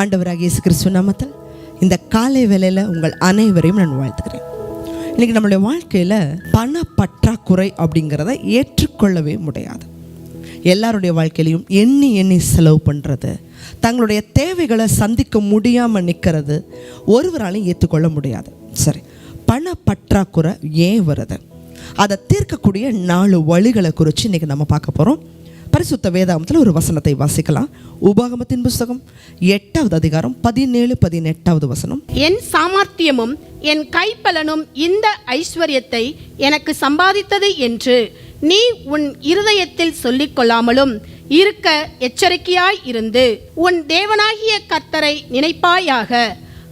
ஆண்டவராக இயேசு கிறிஸ்துவ நாமத்தில் இந்த காலை வேலையில் உங்கள் அனைவரையும் நான் வாழ்த்துக்கிறேன். இன்றைக்கி நம்மளுடைய வாழ்க்கையில் பண பற்றாக்குறை அப்படிங்கிறத ஏற்றுக்கொள்ளவே முடியாது. எல்லாருடைய வாழ்க்கையிலையும் எண்ணி எண்ணி செலவு பண்ணுறது தங்களுடைய தேவைகளை சந்திக்க முடியாமல் நிற்கிறது ஒருவராலையும் ஏற்றுக்கொள்ள முடியாது. சரி பண பற்றாக்குறை ஏன் வருது? அதை தீர்க்கக்கூடிய நாலு வழிகளை குறித்து இன்றைக்கி நம்ம பார்க்க போகிறோம் பரிசுத்த வேதாமத்தில் ஒரு வசனத்தை வாசிக்கலாம். உபாகமத்தின் புஸ்தகம் எட்டாவது அதிகாரம் பதினேழு பதினெட்டாவது வசனம். என் சாமர்த்தியமும் என் கைப்பலனும் இந்த ஐஸ்வர்யத்தை எனக்கு சம்பாதித்தது என்று நீ உன் இருதயத்தில் சொல்லிக் கொள்ளாமலும் இருக்க எச்சரிக்கையாய் இருந்து உன் தேவனாகிய கர்த்தரை நினைப்பாயாக.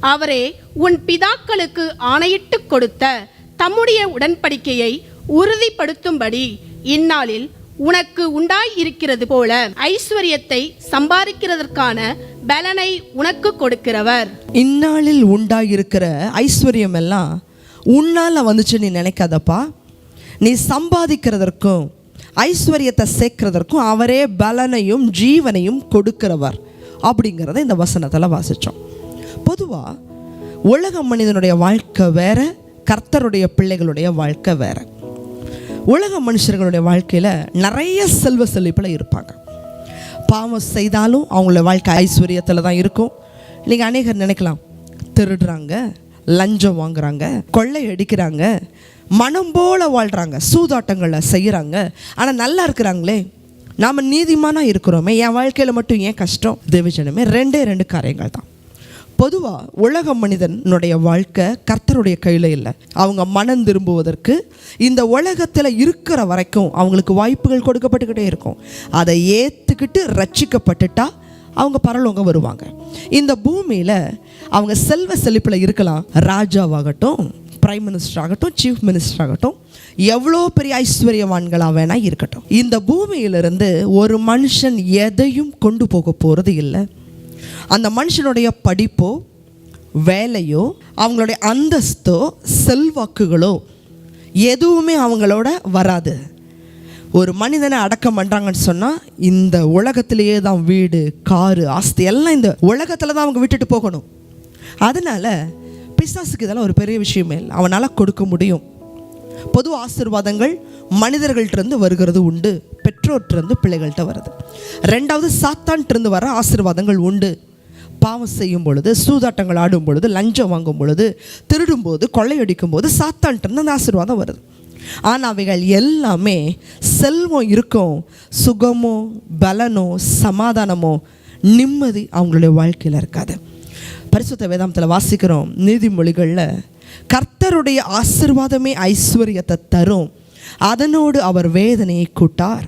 அவரே உன் பிதாக்களுக்கு ஆணையிட்டு கொடுத்த தம்முடைய உடன்படிக்கையை உறுதிப்படுத்தும்படி இந்நாளில் உனக்கு உண்டாய் இருக்கிறது போல ஐஸ்வர்யத்தை சம்பாதிக்கிறதற்கான பலனை உனக்கு கொடுக்கிறவர். இந்நாளில் உண்டாயிருக்கிற ஐஸ்வர்யம் எல்லாம் உன்னால் வந்துச்சு நீ நினைக்காதப்பா. நீ சம்பாதிக்கிறதற்கும் ஐஸ்வர்யத்தை சேர்க்கிறதற்கும் அவரே பலனையும் ஜீவனையும் கொடுக்கிறவர் அப்படிங்கிறத இந்த வசனத்தில் வாசித்தோம் பொதுவாக உலக மனிதனுடைய வாழ்க்கை வேற கர்த்தருடைய பிள்ளைகளுடைய வாழ்க்கை வேறு. உலக மனுஷர்களுடைய வாழ்க்கையில் நிறைய செல்வ செழிப்பில் இருப்பாங்க. பாவம் செய்தாலும் அவங்கள வாழ்க்கை ஐஸ்வர்யத்தில் தான் இருக்கும். நீங்கள் அநேகர் நினைக்கலாம் திருடுறாங்க லஞ்சம் வாங்குறாங்க கொள்ளை அடிக்கிறாங்க மனம் போல வாழ்கிறாங்க சூதாட்டங்களை செய்கிறாங்க ஆனால் நல்லா இருக்கிறாங்களே நாம் நீதிமானாக இருக்கிறோமே என் வாழ்க்கையில் மட்டும் ஏன் கஷ்டம்? தேவஜனமே ரெண்டே ரெண்டு காரியங்கள் தான் பொதுவாக உலக மனிதனுடைய வாழ்க்கை கர்த்தருடைய கையில் இல்லை. அவங்க மனம் திரும்புவதற்கு இந்த உலகத்தில் இருக்கிற வரைக்கும் அவங்களுக்கு வாய்ப்புகள் கொடுக்கப்பட்டுக்கிட்டே இருக்கும். அதை ஏற்றுக்கிட்டு ரட்சிக்கப்பட்டுட்டா அவங்க பரலோகம் வருவாங்க. இந்த பூமியில் அவங்க செல்வ செழிப்பில் இருக்கலாம். ராஜாவாகட்டும் பிரைம் மினிஸ்டர் ஆகட்டும் சீஃப் மினிஸ்டர் ஆகட்டும் எவ்வளோ பெரிய ஐஸ்வர்யவான்களாக வேணால் இருக்கட்டும். இந்த பூமியிலிருந்து ஒரு மனுஷன் எதையும் கொண்டு போக போகிறது இல்லை. அந்த மனுஷனுடைய படிப்போ வேலையோ அவங்களுடைய அந்தஸ்தோ செல்வாக்குகளோ எதுவுமே அவங்களோட வராது. ஒரு மனிதனை அடக்கம் பண்ணுறாங்கன்னு சொன்னால் இந்த உலகத்திலேயே தான் வீடு காரு ஆஸ்தி எல்லாம் இந்த உலகத்தில் தான் அவங்க விட்டுட்டு போகணும். அதனால் பிசாசுக்கு இதெல்லாம் ஒரு பெரிய விஷயமே இல்லை. அவனால் கொடுக்க முடியும். பொது ஆசீர்வாதங்கள் மனிதர்கள்ட்டிருந்து வருகிறது உண்டு. பெற்றோர்கிட்டருந்து பிள்ளைகள்கிட்ட வருது ரெண்டாவது சாத்தான்ட்டிருந்து வர ஆசீர்வாதங்கள் உண்டு. பாவம் செய்யும் பொழுது சூதாட்டங்கள் ஆடும் பொழுது லஞ்சம் வாங்கும் பொழுது திருடும்போது கொள்ளையடிக்கும் போது சாத்தான்ட்டிருந்து அந்த ஆசீர்வாதம் வருது. ஆனால் அவைகள் எல்லாமே செல்வம் இருக்கும். சுகமோ பலனோ சமாதானமோ நிம்மதி அவங்களுடைய வாழ்க்கையில் இருக்காது. பரிசுத்த வேதாந்தத்தில் வாசிக்கிறோம். நீதிமொழிகளில் கர்த்தருடைய ஆசிர்வாதமே ஐஸ்வர்யத்தை தரும். அதனோடு அவர் வேதனையை கூட்டார்.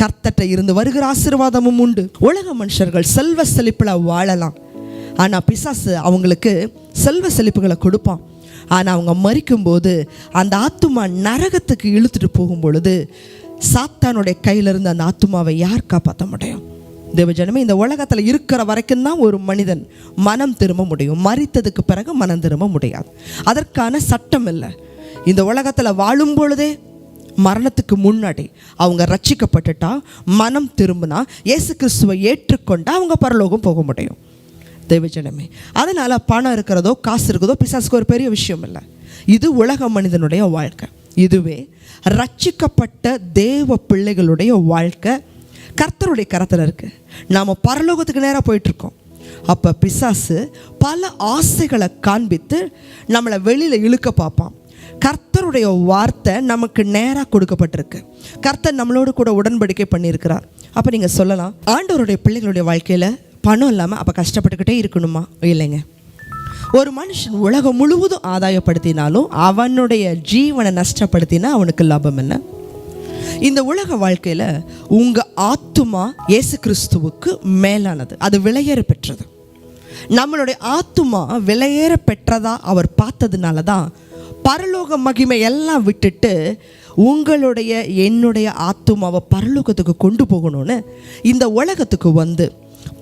கர்த்தட்ட இருந்து வருகிற ஆசீர்வாதமும் உண்டு. உலக மனுஷர்கள் செல்வ செழிப்பில் வாழலாம். ஆனால் பிசாசு அவங்களுக்கு செல்வ செழிப்புகளை கொடுப்பான். ஆனால் அவங்க மறிக்கும்போது அந்த ஆத்துமா நரகத்துக்கு இழுத்துட்டு போகும் பொழுது சாத்தானுடைய கையிலிருந்து அந்த ஆத்துமாவை யார் காப்பாற்ற முடியும்? தேவஜனமே இந்த உலகத்தில் இருக்கிற வரைக்கும் தான் ஒரு மனிதன் மனம் திரும்ப முடியும். மறித்ததுக்கு பிறகு மனம் திரும்ப முடியாது. அதற்கான சட்டம் இல்லை. இந்த உலகத்தில் வாழும் பொழுதே மரணத்துக்கு முன்னாடி அவங்க ரட்சிக்கப்பட்டுட்டா மனம் திரும்பினா இயேசு கிறிஸ்துவை ஏற்றுக்கொண்டா அவங்க பரலோகம் போக முடியும். தேவஜனமே அதனால் பணம் இருக்கிறதோ காசு இருக்கிறதோ பிசாசுக்கு ஒரு பெரிய விஷயம் இல்லை. இது உலக மனிதனுடைய வாழ்க்கை. இதுவே ரட்சிக்கப்பட்ட தேவ பிள்ளைகளுடைய வாழ்க்கை. கர்த்தருடைய கரத்தில் இருக்குது நாம் பரலோகத்துக்கு நேராக போயிட்டுருக்கோம். அப்போ பிசாசு பல ஆசைகளை காண்பித்து நம்மளை வெளியில் இழுக்க பார்ப்பான். கர்த்தருடைய வார்த்தை நமக்கு நேராக கொடுக்கப்பட்டிருக்கு. கர்த்தர் நம்மளோடு கூட உடன்படிக்கை பண்ணியிருக்கிறார். அப்போ நீங்கள் சொல்லலாம் ஆண்டவருடைய பிள்ளைகளுடைய வாழ்க்கையில் பணம் இல்லாமல் அப்போ கஷ்டப்பட்டுக்கிட்டே இருக்கணுமா? இல்லைங்க. ஒரு மனுஷன் உலகம் முழுவதும் ஆதாயப்படுத்தினாலும் அவனுடைய ஜீவனை நஷ்டப்படுத்தினா அவனுக்கு லாபம் என்ன? இந்த உலக வாழ்க்கையில் உங்கள் ஆத்துமா இயேசு கிறிஸ்துவுக்கு மேலானது. அது விலையேற பெற்றது. நம்மளுடைய ஆத்துமா விலையேற பெற்றதா அவர் பார்த்ததுனால தான் பரலோக மகிமை எல்லாம் விட்டுட்டு உங்களுடைய என்னுடைய ஆத்துமாவை பரலோகத்துக்கு கொண்டு போகணும்னு இந்த உலகத்துக்கு வந்து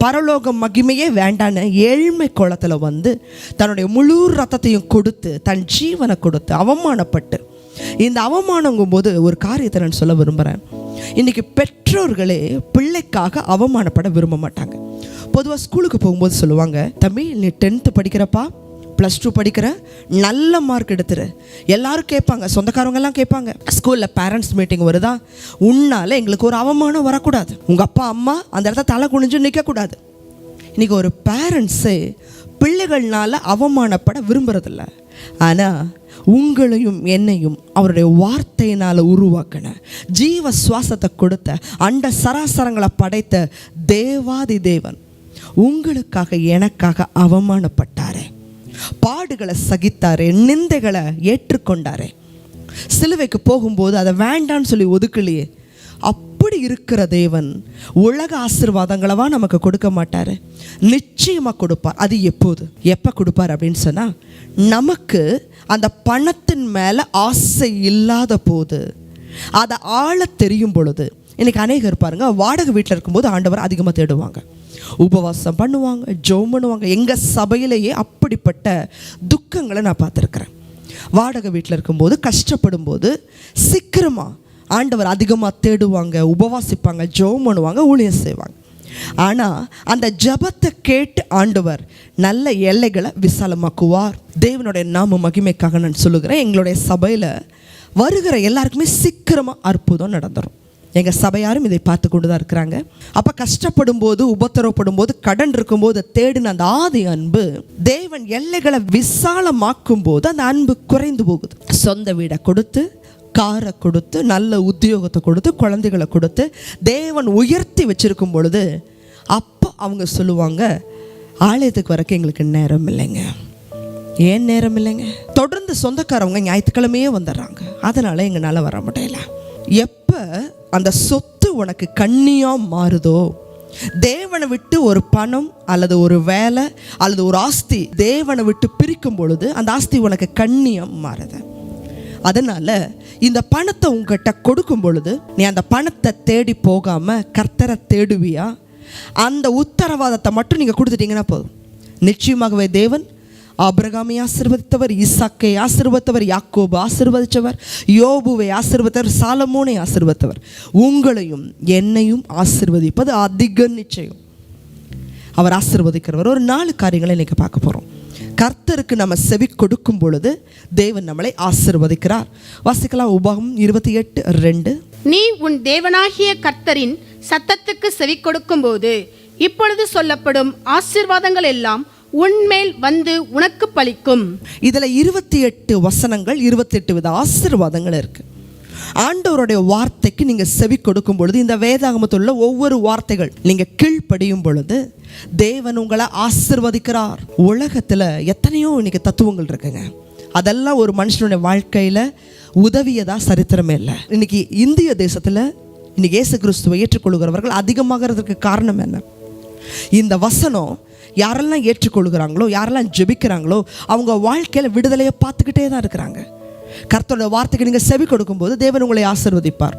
பரலோக மகிமையே வேண்டான்னு ஏழ்மை குளத்தில் வந்து தன்னுடைய முழு ரத்தத்தையும் கொடுத்து தன் ஜீவனை கொடுத்து அவமானப்பட்டு இந்த அவமானங்கும் போது ஒரு காரியத்தை நான் சொல்ல விரும்புகிறேன் இன்றைக்கி பெற்றோர்களே பிள்ளைக்காக அவமானப்பட விரும்ப மாட்டாங்க. பொதுவாக ஸ்கூலுக்கு போகும்போது சொல்லுவாங்க தம்பி நீ டென்த்து படிக்கிறப்பா ப்ளஸ் டூ படிக்கிற நல்ல மார்க் எடுத்துரு. எல்லாரும் கேட்பாங்க சொந்தக்காரவங்க எல்லாம் கேட்பாங்க ஸ்கூலில் பேரண்ட்ஸ் மீட்டிங் வருதா? உன்னால் எங்களுக்கு ஒரு அவமானம் வரக்கூடாது. உங்கள் அப்பா அம்மா அந்த இடத்த தலை குனிஞ்சு நிற்கக்கூடாது இன்றைக்கி ஒரு பேரண்ட்ஸு பிள்ளைகள்னால அவமானப்பட விரும்புறதில்ல. ஆனால் உங்களையும் என்னையும் அவருடைய வார்த்தையினால் உருவாக்கின ஜீவ சுவாசத்தை கொடுத்த அண்ட சராசரங்களை படைத்த தேவாதி தேவன் உங்களுக்காக எனக்காக அவமானப்பட்டாரே. பாடுகளை சகித்தாரு நிந்தைகளை ஏற்றுக்கொண்டாரு. சிலுவைக்கு போகும்போது அதை வேண்டான்னு சொல்லி ஒதுக்கலையே. அப்படி இருக்கிற தேவன் உலக ஆசிர்வாதங்களவா நமக்கு கொடுக்க மாட்டார். நிச்சயமாக கொடுப்பார். அது எப்போது? எப்போ கொடுப்பார் அப்படின்னு சொன்னால் நமக்கு அந்த பணத்தின் மேலே ஆசை இல்லாத போது அதை ஆள தெரியும் பொழுது இன்றைக்கி அநேகர் பாருங்கள் வாடகை வீட்டில் இருக்கும்போது ஆண்டவர் அதிகமாக தேடுவாங்க. உபவாசம் பண்ணுவாங்க ஜெபம் பண்ணுவாங்க. எங்கள் சபையிலேயே அப்படிப்பட்ட துக்கங்களை நான் பார்த்துருக்குறேன். வாடகை வீட்டில் இருக்கும்போது கஷ்டப்படும் போது சீக்கிரமாக ஆண்டவர் அதிகமாக தேடுவாங்க உபவாசிப்பாங்க ஜெபம் பண்ணுவாங்க ஊழியம் செய்வாங்க. ஆனால் அந்த ஜபத்தை கேட்டு ஆண்டவர் நல்ல எல்லைகளை விசாலமாக்குவார். தேவனுடைய நாம மகிமைக்காக நான் சொல்லுகிறேன். எங்களுடைய சபையில் வருகிற எல்லாருக்குமே சீக்கிரமாக அற்புதம் நடந்துடும் எங்கள் சபையாரும் இதை பார்த்து கொண்டு தான் இருக்கிறாங்க. அப்போ கஷ்டப்படும் போது உபத்திரவப்படும் போது கடன் இருக்கும்போது தேடின அந்த ஆதி அன்பு தேவன் எல்லைகளை விசாலமாக்கும் போது அந்த அன்பு குறைந்து போகுது. சொந்த வீடை கொடுத்து காரை கொடுத்து நல்ல உத்தியோகத்தை கொடுத்து குழந்தைகளை கொடுத்து தேவன் உயர்த்தி வச்சிருக்கும் பொழுது அப்போ அவங்க சொல்லுவாங்க ஆலயத்துக்கு வரக்கு எங்களுக்கு நேரம் இல்லைங்க. ஏன் நேரம் இல்லைங்க? தொடர்ந்து சொந்தக்காரவங்க ஞாயிற்றுக்கிழமையே வந்துடுறாங்க. அதனால் எங்களால் வர முடியல. எப்போ அந்த சொத்து உனக்கு கண்ணியாக மாறுதோ? தேவனை விட்டு ஒரு பணம் அல்லது ஒரு வேலை அல்லது ஒரு ஆஸ்தி தேவனை விட்டு பிரிக்கும் பொழுது அந்த ஆஸ்தி உனக்கு கண்ணியம் மாறுது. அதனால இந்த பணத்தை உங்ககிட்ட கொடுக்கும் பொழுது நீ அந்த பணத்தை தேடி போகாம கர்த்தரை தேடுவியா? அந்த உத்தரவாதத்தை மட்டும் நீங்கள் கொடுத்துட்டீங்கன்னா போதும். நிச்சயமாகவே தேவன் ஆபிரகாமை ஆசிர்வதித்தவர் ஈசாக்கை ஆசிர்வத்தவர் யாக்கோபு ஆசிர்வதித்தவர் யோபுவை ஆசிர்வத்தவர் சாலமோனை ஆசிர்வத்தவர் உங்களையும் என்னையும் ஆசிர்வதிப்பது அதிக நிச்சயம். அவர் ஆசிர்வதிக்கிறவர். ஒரு நாலு காரியங்களை இன்னைக்கு பார்க்க போகிறோம் கர்த்தருக்கு நம்ம செவி கொடுக்கும் பொழுது தேவன் நம்மளை ஆசிர்வதிக்கிறார். வாசிக்கலாம் உபகம் இருபத்தி எட்டு ரெண்டு. நீ உன் தேவனாகிய கர்த்தரின் சத்தத்துக்கு செவி கொடுக்கும்போது இப்பொழுது சொல்லப்படும் ஆசீர்வாதங்கள் எல்லாம் உன்மேல் வந்து உனக்கு பலிக்கும் இதில் இருபத்தி எட்டு வசனங்கள் இருபத்தி எட்டு வித ஆசீர்வாதங்கள் இருக்கு. ஆண்டவருடைய வார்த்தைக்கு நீங்கள் செவி கொடுக்கும் பொழுது இந்த வேதாகமத்தில் உள்ள ஒவ்வொரு வார்த்தைகள் நீங்கள் கீழ்ப்படியும் பொழுது தேவன் உங்களை ஆசிர்வதிக்கிறார். உலகத்தில் எத்தனையோ இன்றைக்கி தத்துவங்கள் இருக்குங்க. அதெல்லாம் ஒரு மனுஷனுடைய வாழ்க்கையில் உதவியதாக சரித்திரமே இல்லை. இன்னைக்கு இந்திய தேசத்தில் இன்னைக்கு இயேசு கிறிஸ்துவை ஏற்றுக்கொள்கிறவர்கள் அதிகமாகிறதுக்கு காரணம் என்ன? இந்த வசனம் யாரெல்லாம் ஏற்றுக்கொள்கிறாங்களோ யாரெல்லாம் ஜெபிக்கிறாங்களோ அவங்க வாழ்க்கையில் விடுதலையை பார்த்துக்கிட்டே தான் இருக்கிறாங்க. கர்த்தரோட வார்த்தைக்கு நீங்கள் செவி கொடுக்கும்போது தேவன் உங்களை ஆசிர்வதிப்பார்.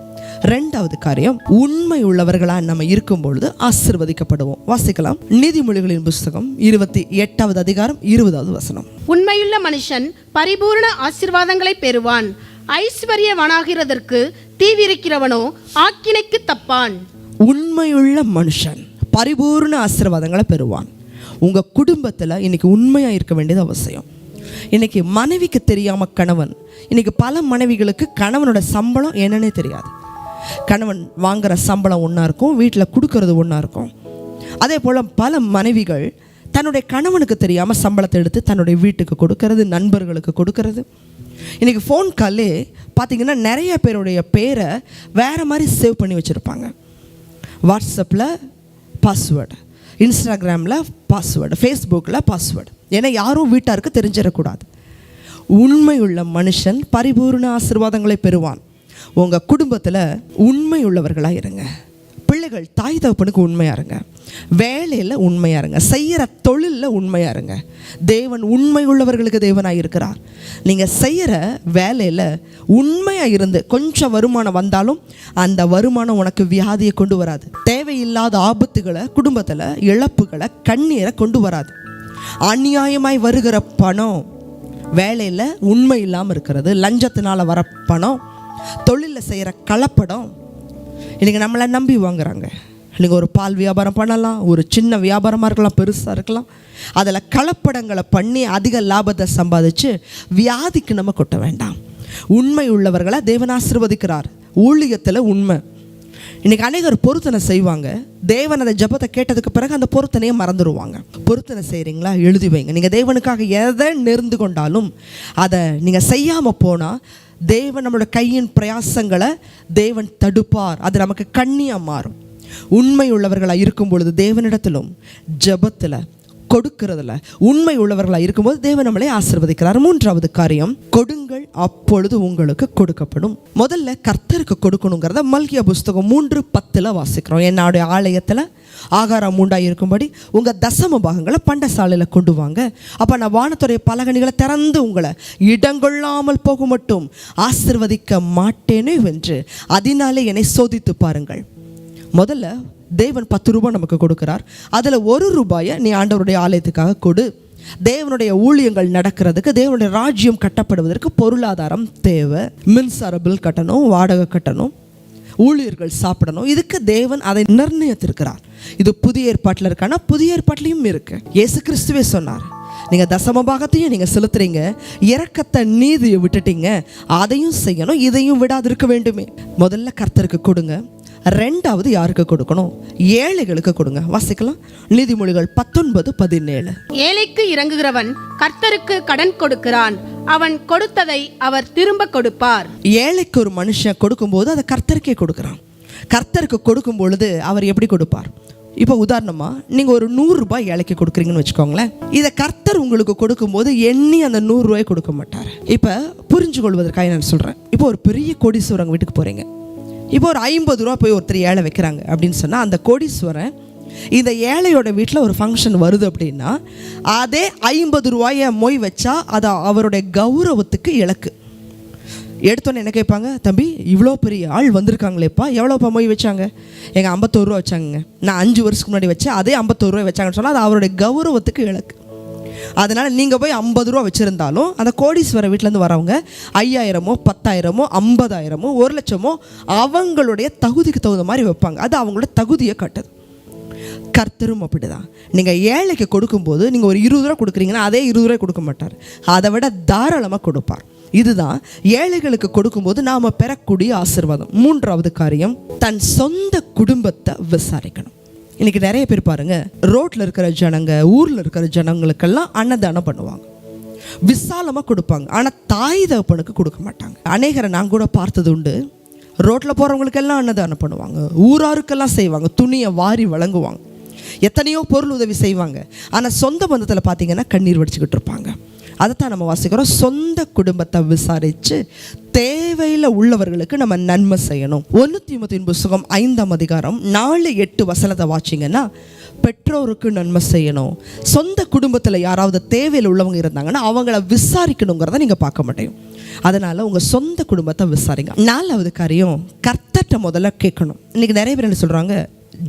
ரெண்டாவது காரியம் உண்மை உள்ளவர்களாக நம்ம இருக்கும் பொழுது ஆசிர்வதிக்கப்படுவோம். வாசிக்கலாம். நீதிமொழிகளின் புஸ்தகம் இருபத்தி எட்டாவது அதிகாரம் இருபதாவது வசனம். உண்மையுள்ள மனுஷன் பரிபூர்ண ஆசீர்வாதங்களை பெறுவான். ஐஸ்வர்யவனாகிறதற்கு தீவிரிக்கிறவனோ ஆக்கினைக்கு தப்பான். உண்மையுள்ள மனுஷன் பரிபூர்ண ஆசீர்வாதங்களை பெறுவான். உங்கள் குடும்பத்தில் இன்றைக்கி உண்மையாக இருக்க வேண்டியது அவசியம். இன்றைக்கி மனைவிக்கு தெரியாமல் கணவன் இன்றைக்கி பல மனைவிகளுக்கு கணவனோட சம்பளம் என்னன்னே தெரியாது. கணவன் வாங்குகிற சம்பளம் ஒன்றா இருக்கும் வீட்டில் கொடுக்கறது ஒன்றா இருக்கும். அதே போல் பல மனைவிகள் தன்னுடைய கணவனுக்கு தெரியாமல் சம்பளத்தை எடுத்து தன்னுடைய வீட்டுக்கு கொடுக்கறது நண்பர்களுக்கு கொடுக்கறது. இன்றைக்கி ஃபோன் காலே பார்த்தீங்கன்னா நிறைய பேருடைய பேரை வேறு மாதிரி சேவ் பண்ணி வச்சுருப்பாங்க. வாட்ஸ்அப்பில் பாஸ்வேர்டு இன்ஸ்டாகிராமில் பாஸ்வேர்டு ஃபேஸ்புக்கில் பாஸ்வேர்டு ஏன்னா யாரும் வீட்டாருக்கு தெரிஞ்சிடக்கூடாது. உண்மையுள்ள மனுஷன் பரிபூர்ண ஆசீர்வாதங்களை பெறுவான். உங்கள் குடும்பத்தில் உண்மை உள்ளவர்களாக இருங்க. பிள்ளைகள் தாய் தகப்பனுக்கு உண்மையாக இருங்க. வேலையில் உண்மையாக இருங்க. செய்கிற தொழிலில் உண்மையாக இருங்க. தேவன் உண்மை உள்ளவர்களுக்கு தேவனாக இருக்கிறார். நீங்கள் செய்கிற வேலையில் உண்மையாக இருந்து கொஞ்சம் வருமானம் வந்தாலும் அந்த வருமானம் உனக்கு வியாதியை கொண்டு வராது. தேவையில்லாத ஆபத்துகளை குடும்பத்தில் இழப்புகளை கண்ணீரை கொண்டு வராது. அநியாயமாய் வருகிற பணம் வேலையில் உண்மை இல்லாமல் இருக்கிறது. லஞ்சத்தினால் வர பணம் தொழிலில் செய்கிற கலப்படம் இன்றைக்கி நம்மளை நம்பி வாங்குறாங்க. நீங்கள் ஒரு பால் வியாபாரம் பண்ணலாம் ஒரு சின்ன வியாபாரமாக இருக்கலாம் பெருசாக இருக்கலாம். அதில் கலப்படங்களை பண்ணி அதிக லாபத்தை சம்பாதிச்சு வியாதிக்கு நம்ம கொட்ட வேண்டாம். உண்மை உள்ளவர்களை தேவன் ஆசிர்வதிக்கிறார். ஊழியத்தில் உண்மை. இன்னைக்கு அநேகர் பொருத்தனை செய்வாங்க. தேவன் அந்த ஜெபத்தை கேட்டதுக்கு பிறகு அந்த பொருத்தனையை மறந்துடுவாங்க. பொருத்தனை செய்கிறீங்களா எழுதி வைங்க. நீங்கள் தேவனுக்காக எதை நேர்ந்து கொண்டாலும் அதை நீங்கள் செய்யாமல் போனால் தேவன் நம்மளோட கையின் பிரயாசங்களை தேவன் தடுப்பார். அது நமக்கு கண்ணியாக மாறும். உண்மை உள்ளவர்களாக இருக்கும் பொழுது தேவனிடத்திலும் ஜெபத்தில் கொடுக்கிறதுல உண்மை உள்ளவர்களாக இருக்கும்போது தேவன் நம்மளை ஆசிர்வதிக்கிறார். மூன்றாவது காரியம் கொடுங்கள் அப்பொழுது உங்களுக்கு கொடுக்கப்படும். முதல்ல கர்த்தருக்கு கொடுக்கணுங்கிறத மல்கிய புஸ்தகம் மூன்று பத்தில் வாசிக்கிறோம். என்னுடைய ஆலயத்தில் ஆகாரம் உண்டாக இருக்கும்படி உங்கள் தசம பாகங்களை பண்டசாலையில் கொண்டு வாங்க. அப்போ நான் வானத்துறை பலகணிகளை திறந்து உங்களை இடங்கொள்ளாமல் போக மட்டும் ஆசிர்வதிக்க மாட்டேனே வென்று அதனாலே என்னை சோதித்து பாருங்கள். முதல்ல தேவன் பத்து ரூபாய் நமக்கு கொடுக்கிறார். அதில் ஒரு ரூபாயை நீ ஆண்டவருடைய ஆலயத்துக்காக கொடு. தேவனுடைய ஊழியங்கள் நடக்கிறதுக்கு தேவனுடைய ராஜ்யம் கட்டப்படுவதற்கு பொருளாதாரம் தேவை. மின்சார பில் கட்டணும் வாடகை கட்டணும். ஊழியர்கள் சாப்பிடணும். இதுக்கு தேவன் அதை நிர்ணயித்திருக்கிறார். இது புதிய ஏற்பாட்டில் இருக்கானா? புதிய ஏற்பாட்டிலையும் இருக்கு. இயேசு கிறிஸ்துவே சொன்னார். நீங்கள் தசம பாகத்தையும் நீங்கள் செலுத்துறீங்க. இறக்கத்தை நீதியை விட்டுட்டீங்க. அதையும் செய்யணும். இதையும் விடாதிருக்க வேண்டுமே. முதல்ல கர்த்தருக்கு கொடுங்க. ரெண்டாவது யாருக்கு கொடுக்கணும்? ஏழைகளுக்கு கொடுங்க. வாசிக்கலாம். நீதிமொழிகள் பத்தொன்பது பதினேழு. ஏழைக்கு இறங்குகிறவன் கர்த்தருக்கு கடன் கொடுக்கிறான். அவன் கொடுத்ததை அவர் திரும்ப கொடுப்பார். ஏழைக்கு ஒரு மனுஷன் கொடுக்கும்போது அதை கர்த்தருக்கே கொடுக்குறான். கர்த்தருக்கு கொடுக்கும் பொழுது அவர் எப்படி கொடுப்பார்? இப்போ உதாரணமாக நீங்கள் ஒரு நூறுரூபாய் ஏழைக்கு கொடுக்குறீங்கன்னு வச்சுக்கோங்களேன். இதை கர்த்தர் உங்களுக்கு கொடுக்கும்போது எண்ணி அந்த நூறுரூவாய் கொடுக்க மாட்டார். இப்போ புரிஞ்சு கொள்வதற்காக நான் சொல்கிறேன் இப்போ ஒரு பெரிய கோடீஸ்வரங்க வீட்டுக்கு போகிறீங்க இப்போ ஒரு ஐம்பது ரூபா போய் ஒருத்தர் ஏழை வைக்கிறாங்க அப்படின்னு சொன்னால் அந்த கோடீஸ்வரன் இந்த ஏழையோட வீட்டில் ஒரு ஃபங்க்ஷன் வருது அப்படின்னா அதே ஐம்பது ரூபாயை மொய் வச்சா அது அவருடைய கௌரவத்துக்கு இலக்கு. எடுத்தோன்னே என்ன கேட்பாங்க தம்பி இவ்வளோ பெரிய ஆள் வந்திருக்காங்களேப்பா எவ்வளோப்பா மொய் வச்சாங்க? எங்கள் ஐம்பத்தோரு ரூபா வச்சாங்க நான் அஞ்சு வருஷத்துக்கு முன்னாடி வச்சேன் அதே ஐம்பத்தோரு ரூபாய் வச்சாங்கன்னு சொன்னால் அது அவருடைய கௌரவத்துக்கு இலக்கு. அதனால் நீங்கள் போய் ஐம்பது ரூபா வச்சுருந்தாலும் அந்த கோடீஸ்வரர் வீட்டிலேருந்து வரவங்க ஐயாயிரமோ பத்தாயிரமோ ஐம்பதாயிரமோ ஒரு லட்சமோ அவங்களுடைய தகுதிக்கு தகுந்த மாதிரி வைப்பாங்க. அது அவங்களோட தகுதியை காட்டுது. கர்த்தரும் அப்படிதான். நீங்கள் ஏழைக்கு கொடுக்கும்போது நீங்கள் ஒரு இருபது ரூபா கொடுக்குறீங்கன்னா அதே இருபது ரூபாய் கொடுக்க மாட்டார். அதை விட தாராளமாக கொடுப்பார். இதுதான் ஏழைகளுக்கு கொடுக்கும்போது நாம் பெறக்கூடிய ஆசீர்வாதம். மூன்றாவது காரியம் தன் சொந்த குடும்பத்தை விசாரிக்கணும். இன்னைக்கு நிறைய பேர் பாருங்க ரோட்ல இருக்கிற ஜனங்க ஊர்ல இருக்கிற ஜனங்களுக்கெல்லாம் அன்னதானம் பண்ணுவாங்க. விசாலமாக கொடுப்பாங்க. ஆனால் தாய் தகப்பனுக்கு கொடுக்க மாட்டாங்க. அநேகரை நான் கூட பார்த்தது உண்டு. ரோட்டில் போகிறவங்களுக்கெல்லாம் அன்னதானம் பண்ணுவாங்க. ஊராருக்கெல்லாம் செய்வாங்க. துணியை வாரி வழங்குவாங்க. எத்தனையோ பொருள் உதவி செய்வாங்க. ஆனால் சொந்த பந்தத்தில் பார்த்தீங்கன்னா கண்ணீர் வடிச்சுக்கிட்டு இருப்பாங்க. அதைத்தான் நம்ம வாசிக்கிறோம். சொந்த குடும்பத்தை விசாரித்து தேவையில் உள்ளவர்களுக்கு நம்ம நன்மை செய்யணும். ஒன்று தீமத்தின் புஸ்தகம் ஐந்தாம் அதிகாரம் நாலு எட்டு வசனத்தை வாச்சிங்கன்னா பெற்றோருக்கு நன்மை செய்யணும். சொந்த குடும்பத்தில் யாராவது தேவையில் உள்ளவங்க இருந்தாங்கன்னா அவங்கள விசாரிக்கணுங்கிறத நீங்கள் பார்க்க மாட்டேன். அதனால் உங்கள் சொந்த குடும்பத்தை விசாரிங்க. நாலாவது காரியம் கர்த்தட்ட முதல்ல கேட்கணும். இன்றைக்கி நிறைய பேர் என்ன சொல்கிறாங்க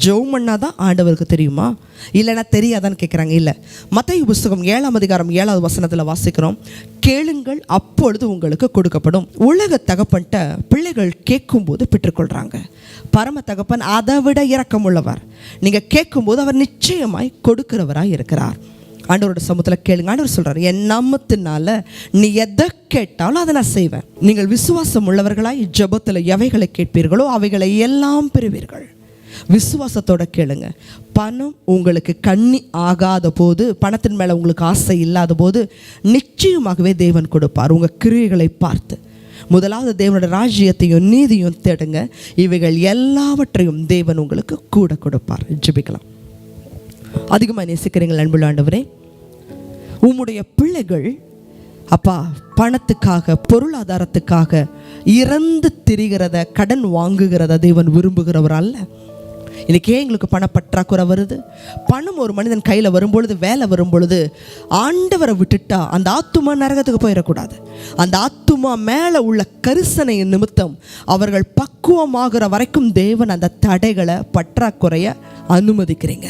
ஜெபம் பண்ணால் தான் ஆண்டவருக்கு தெரியுமா? இல்லைன்னா தெரியாதான்னு கேட்குறாங்க இல்லை. மத்திய புஸ்தகம் ஏழாம் அதிகாரம் ஏழாவது வசனத்தில் வாசிக்கிறோம். கேளுங்கள் அப்பொழுது உங்களுக்கு கொடுக்கப்படும். உலக தகப்பன்ட்ட பிள்ளைகள் கேட்கும்போது பெற்றுக்கொள்கிறாங்க பரம தகப்பன் அதை விட இரக்கமுள்ளவர். நீங்கள் கேட்கும்போது அவர் நிச்சயமாய் கொடுக்கிறவராக இருக்கிறார். ஆண்டவரோட சமூகத்தில் கேளுங்க. ஆண்டவர் சொல்கிறார் என் நாமத்தினால நீ எதை கேட்டாலும் அதை நான் செய்வேன். நீங்கள் விசுவாசம் உள்ளவர்களாய் ஜெபத்தில் எவைகளை கேட்பீர்களோ அவைகளை எல்லாம் பெறுவீர்கள். விசுவாசத்தோட கேளுங்க. பணம் உங்களுக்கு கண்ணி ஆகாத போது பணத்தின் மேலே உங்களுக்கு ஆசை இல்லாத போது நிச்சயமாகவே தேவன் கொடுப்பார். உங்கள் கிரியைகளை பார்த்து. முதலாவது தேவனோட ராஜ்யத்தையும் நீதியும் தேடுங்க. இவைகள் எல்லாவற்றையும் தேவன் உங்களுக்கு கூட கொடுப்பார். ஜெபிக்கலாம். அதிகமாக நேசிக்கிறீங்கள் அன்புள்ள ஆண்டவரே. உம்முடைய பிள்ளைகள் அப்பா பணத்துக்காக பொருளாதாரத்துக்காக இறந்து திரிகிறத கடன் வாங்குகிறத தேவன் விரும்புகிறவர் அல்ல. இன்னைக்கு ஏன் எங்களுக்கு பண பற்றாக்குறை வருது? பணம் ஒரு மனிதன் கையில் வரும்பொழுது வேலை வரும்பொழுது ஆண்டவரை விட்டுட்டா அந்த ஆத்துமா நரகத்துக்கு போயிடக்கூடாது. அந்த ஆத்துமா மேலே உள்ள கரிசனை நிமித்தம் அவர்கள் பக்குவமாகிற வரைக்கும் தேவன் அந்த தடைகளை பற்றாக்குறைய அனுமதிக்கிறீங்க.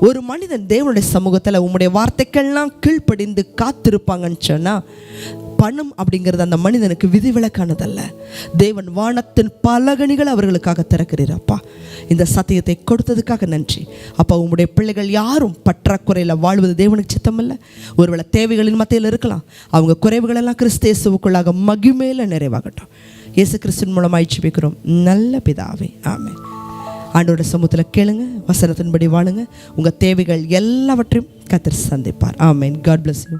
ஒரு மனிதன் தேவனுடைய சமூகத்தில் உம்முடைய வார்த்தைக்கெல்லாம் கீழ்ப்படிந்து காத்திருப்பாங்கன்னு சொன்னால் பணம் அப்படிங்கிறது அந்த மனிதனுக்கு விதிவிலக்கானதல்ல. தேவன் வானத்தின் பலகணிகள் அவர்களுக்காக திறக்கிறீரப்பா இந்த சத்தியத்தை கொடுத்ததுக்காக நன்றி. அப்பா உங்களுடைய பிள்ளைகள் யாரும் பற்றாக்குறையில் வாழ்வது தேவனுக்கு சித்தமல்ல. ஒருவேளை தேவைகளின் மத்தியில் இருக்கலாம். அவங்க குறைவுகளெல்லாம் கிறிஸ்தேசுவுக்குள்ளாக மகிமேல நிறைவாகட்டும். இயேசு கிறிஸ்துவின் மூலமாக ஜெபிக்கிறோம். நல்ல பிதாவே ஆமே ஆண்டோட சமூகத்தில் கேளுங்க வசனத்தின்படி வாழுங்க. உங்கள் தேவைகள் எல்லாவற்றையும் கத்தர் சந்திப்பார். ஆமேன். God bless you